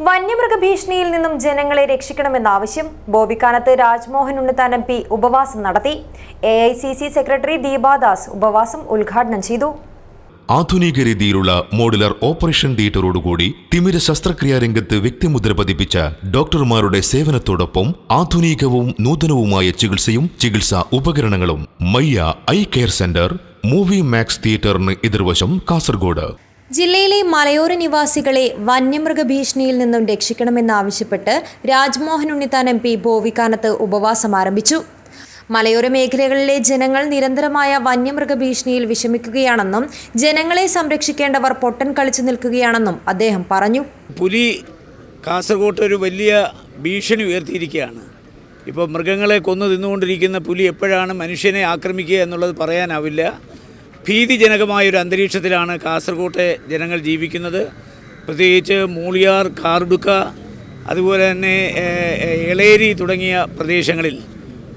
വന്യമൃഗ ഭീഷണിയിൽ നിന്നും ജനങ്ങളെ രക്ഷിക്കണമെന്ന ആവശ്യം. ബോബിക്കാനത്ത് രാജ്മോഹൻ ഉണ്ണിത്താൻ എം പി ഉപവാസം നടത്തി. A I C C secretary Deepa Das ഉപവാസം ഉദ്ഘാടനം ചെയ്തു. ആധുനിക രീതിയിലുള്ള മോഡുലർ ഓപ്പറേഷൻ തിയേറ്ററോടുകൂടി തിമിര ശസ്ത്രക്രിയാ രംഗത്ത് വ്യക്തിമുദ്ര പതിപ്പിച്ച ഡോക്ടർമാരുടെ സേവനത്തോടൊപ്പം ആധുനികവും നൂതനവുമായ ചികിത്സയും ചികിത്സാ ഉപകരണങ്ങളും Mayya eye care centre movie max തിയേറ്ററിന് എതിർവശം കാസർഗോഡ്. ജില്ലയിലെ മലയോര നിവാസികളെ വന്യമൃഗ ഭീഷണിയിൽ നിന്നും രക്ഷിക്കണമെന്നാവശ്യപ്പെട്ട് രാജ്മോഹൻ ഉണ്ണിത്താൻ എം പി ബോവിക്കാനത്ത് ഉപവാസം ആരംഭിച്ചു. മലയോര മേഖലകളിലെ ജനങ്ങൾ നിരന്തരമായ വന്യമൃഗ ഭീഷണിയിൽ വിഷമിക്കുകയാണെന്നും ജനങ്ങളെ സംരക്ഷിക്കേണ്ടവർ പൊട്ടൻ കളിച്ചു നിൽക്കുകയാണെന്നും അദ്ദേഹം പറഞ്ഞു. പുലി കാസർഗോട്ട് ഒരു വലിയ ഭീഷണി ഉയർത്തിയിരിക്കുകയാണ്. ഇപ്പോൾ മൃഗങ്ങളെ കൊന്നു തിന്നുകൊണ്ടിരിക്കുന്ന പുലി എപ്പോഴാണ് മനുഷ്യനെ ആക്രമിക്കുക എന്നുള്ളത് പറയാനാവില്ല. ഭീതിജനകമായ ഒരു അന്തരീക്ഷത്തിലാണ് കാസർകോട്ടെ ജനങ്ങൾ ജീവിക്കുന്നത്. പ്രത്യേകിച്ച് മൂളിയാർ കാർഡുക്ക അതുപോലെ തന്നെ എളേരി തുടങ്ങിയ പ്രദേശങ്ങളിൽ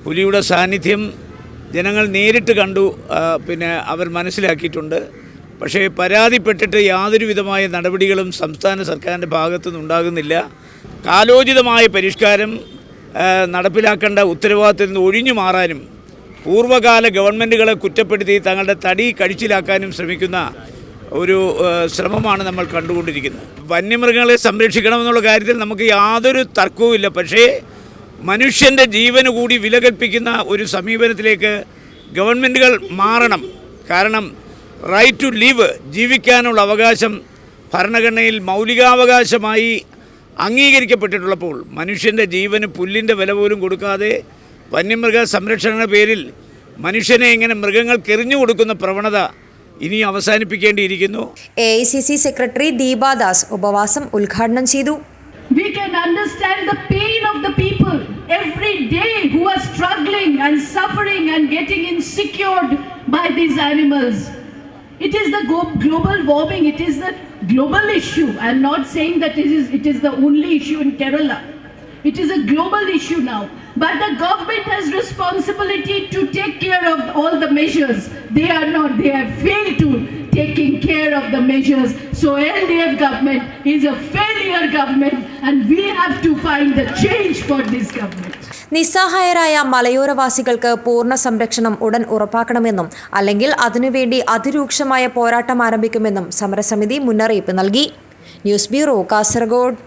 പുലിയുടെ സാന്നിധ്യം ജനങ്ങൾ നേരിട്ട് കണ്ടു പിന്നെ അവർ മനസ്സിലാക്കിയിട്ടുണ്ട്. പക്ഷേ പരാതിപ്പെട്ടിട്ട് യാതൊരു വിധമായ നടപടികളും സംസ്ഥാന സർക്കാരിന്റെ ഭാഗത്തു നിന്നുണ്ടാകുന്നില്ല കാലോചിതമായ പരിഷ്കാരം നടപ്പിലാക്കേണ്ട ഉത്തരവാദിത്തത്തിൽ നിന്ന് ഒഴിഞ്ഞു മാറാനും പൂർവകാല ഗവൺമെന്റുകളെ കുറ്റപ്പെടുത്തി തങ്ങളുടെ തടി കഴിച്ചിലാക്കാനും ശ്രമിക്കുന്ന ഒരു ശ്രമമാണ് നമ്മൾ കണ്ടുകൊണ്ടിരിക്കുന്നത്. വന്യമൃഗങ്ങളെ സംരക്ഷിക്കണമെന്നുള്ള കാര്യത്തിൽ നമുക്ക് യാതൊരു തർക്കവുമില്ല പക്ഷേ മനുഷ്യന്റെ ജീവന് കൂടി വില കൽപ്പിക്കുന്ന ഒരു സമീപനത്തിലേക്ക് ഗവൺമെന്റുകൾ മാറണം. കാരണം റൈറ്റ് ടു ലിവ് ജീവിക്കാനുള്ള അവകാശം ഭരണഘടനയിൽ മൗലികാവകാശമായി അംഗീകരിക്കപ്പെട്ടിട്ടുള്ളപ്പോൾ മനുഷ്യന്റെ ജീവന് പുല്ലിന്റെ വില പോലും കൊടുക്കാതെ വന്യമൃഗ സംരക്ഷണ പേരിൽ മനുഷ്യനെ ഇങ്ങനെ മൃഗങ്ങൾക്ക് എറിഞ്ഞു കൊടുക്കുന്ന പ്രവണത ഇനി അവസാനിപ്പിക്കേണ്ടിയിരിക്കുന്നു A I C C secretary Deepa Das ഉപവാസം ഉദ്ഘാടനം ചെയ്തു We can understand the pain of the people every day who are struggling and suffering and getting insecured by these animals. It is the global warming, it is the global issue. I'm not saying that it is, it is the only issue in Kerala. It is a global issue now. But the government has responsibility to take care of all the measures. They are not, they have failed to taking care of the measures. So LDF government is a failure government and we have to find the change for this government. നിസ്സഹായരായ മലയോരവാസികൾക്ക് പൂർണ സംരക്ഷണം ഉടൻ ഉറപ്പാക്കണമെന്നും അല്ലെങ്കിൽ അതിനുവേണ്ടി അതിരൂക്ഷമായ പോരാട്ടം ആരംഭിക്കുമെന്നും സമരസമിതി മുന്നറിയിപ്പ് നൽകി ന്യൂസ് ബ്യൂറോ കാസർഗോഡ്